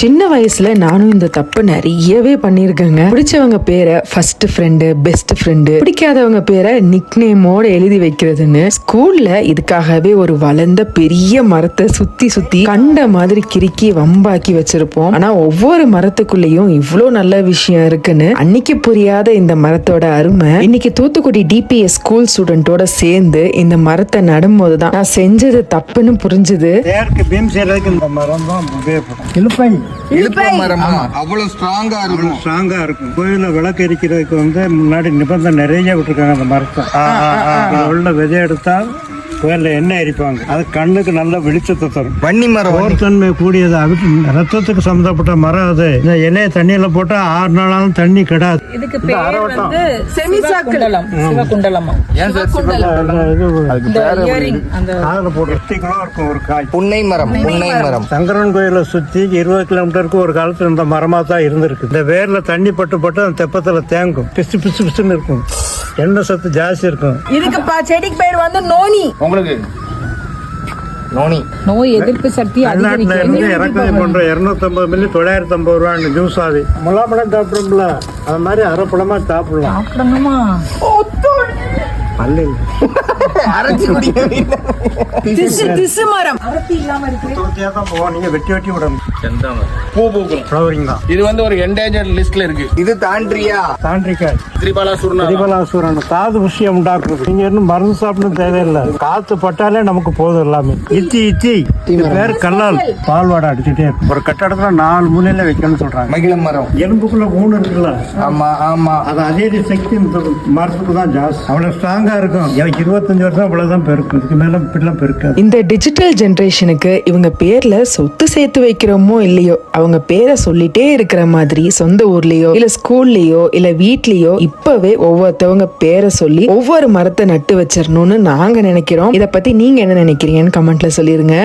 சின்ன வயசுல நானும் இந்த தப்பு நிறையவே பண்ணியிருக்கேங்க. பிடிச்சவங்க பேரை ஃபர்ஸ்ட் ஃப்ரெண்டு பெஸ்ட் ஃப்ரெண்டு பிடிக்காதவங்க பேரை நிக் நேமோட எழுதி வைக்கிறதுன்னு ஸ்கூல்ல இதுக்காகவே ஒரு வளர்ந்த பெரிய மரத்தை சுத்தி சுத்தி கண்ட மாதிரி கிறுக்கி வம்பாக்கி வச்சிருப்போம். ஆனா ஒவ்வொரு மரத்துக்குள்ளேயும் இவ்வளோ நல்ல விஷயம் இருக்குன்னு அன்னைக்கு புரியாத இந்த மரத்தோட அருமை. இன்னைக்கு தூத்துக்குடி டிபிஎஸ் ஸ்கூல் ஸ்டூடெண்டோட சேர்ந்து இந்த மரத்தை நடும்போது தான் நான் செஞ்சது தப்புன்னு புரிஞ்சுது. இந்த மரம் தான் உபயோகப்படும். அவ்வளவு ஸ்ட்ராங்கா இருக்கும். ஸ்ட்ராங்கா இருக்கும். கோயில விளக்கு எரிக்கிறதுக்கு வந்து முன்னாடி நிபந்தனை நிறைய விட்டுருக்காங்க அந்த மரத்தை. உள்ள விதை எடுத்தால் கோயில்ல எண்ணெய் எரிப்பாங்க அது கண்ணுக்கு நல்ல வெளிச்சத்தை தரும். வன்னி மரம் வன்னி. போர்த்தன்மை கூடியது அது ரத்தத்துக்கு சம்பந்தப்பட்ட மரம் அது. இந்த இலையை தண்ணியில போட்டா ஆறு நாளாலும் தண்ணி கிடாது. இதுக்கு பேர் வந்து சிவகுண்டலம். சிவகுண்டலமா? ஏன் சார்? அதுக்கு ஒரு காய். புன்னை மரம் புன்னை மரம். சங்கரன் கோயிலை சுற்றி இருபது கிலோமீட்டருக்கு ஒரு காலத்துல இந்த மரமாக தான் இருந்திருக்கு. இந்த வேர்ல தண்ணி பட்டு பட்டு அந்த தெப்பத்தில் தேங்கும். பிசு பிசு பிசுன்னு இருக்கும். எண்ணெய் சத்து ஜாஸ்தி இருக்கும். இதுக்கு ப- செடிக்கு பேர் வந்து நோனி. உங்களுக்கு? நோனி. நோய் எதிர்ப்பு சக்தி இருந்து இறக்குமதி பண்ற இரநூத்தம்பது மில்லி தொள்ளாயிரத்தி ஐம்பது ரூபான்னு ஜூஸ் ஆகுது முலாப்பழம் சாப்பிடும்ல அது மாதிரி அரைப்பழமா சாப்பிடலாம். சாப்பிடணுமா? பல்லு. அரைச்சு குடிக்க திசு திசு மரம். அடர்த்தி இல்லாம இருக்கு. துளசியாக தான் போவோம் நீங்கள் வெட்டி வெட்டி விடணும் பூ பூக்கும் ஃப்ளவரிங் தான் இது வந்து ஒரு என்டேஞ்சர் லிஸ்ட்ல இருக்கு. இது தாண்டியா தாண்டிக்காய் திரிபாலாசூர்னா திரிபலாசூரன் காது விஷயம் உண்டாக்குறது. நீங்க இன்னும் மருந்து சாப்பிடணும் தேவையில்லை. காத்து பட்டாலே நமக்கு போதும் எல்லாமே. இச்சி இச்சி பேர் கல்லால். பால் வாடை அடிச்சுட்டே ஒரு கட்டடத்துல நாலு மூலையில வைக்கணும்னு சொல்றாங்க. மகிழ மரம். எலும்புக்குள்ள மூணு இருக்குல்ல? ஆமா ஆமா. அது அதே சக்தி இந்த மரத்துக்கு தான் ஜாஸ்தி. அவ்வளவு ஸ்ட்ராங்கா இருக்கும். எனக்கு இருபத்தஞ்சு வருஷம் அவ்வளோதான் பெருக்கும். இதுக்கு மேலே இப்படிலாம் பெருக்காது. இந்த டிஜிட்டல் ஜென்ரேஷனுக்கு இவங்க பேரில் சொத்து சேர்த்து வைக்கிறோமோ இல்லையோ அவங்க பேரை சொல்லிட்டே இருக்கிற மாதிரி சொந்த ஊர்லேயோ இல்லை ஸ்கூல்லேயோ இல்லை வீட்லேயோ இப்போவே ஒவ்வொருத்தவங்க பேரை சொல்லி ஒவ்வொரு மரத்தை நட்டு வச்சிடணும்னு நாங்கள் நினைக்கிறோம். இதை பற்றி நீங்கள் என்ன நினைக்கிறீங்கன்னு கமெண்ட்டில் சொல்லிடுங்க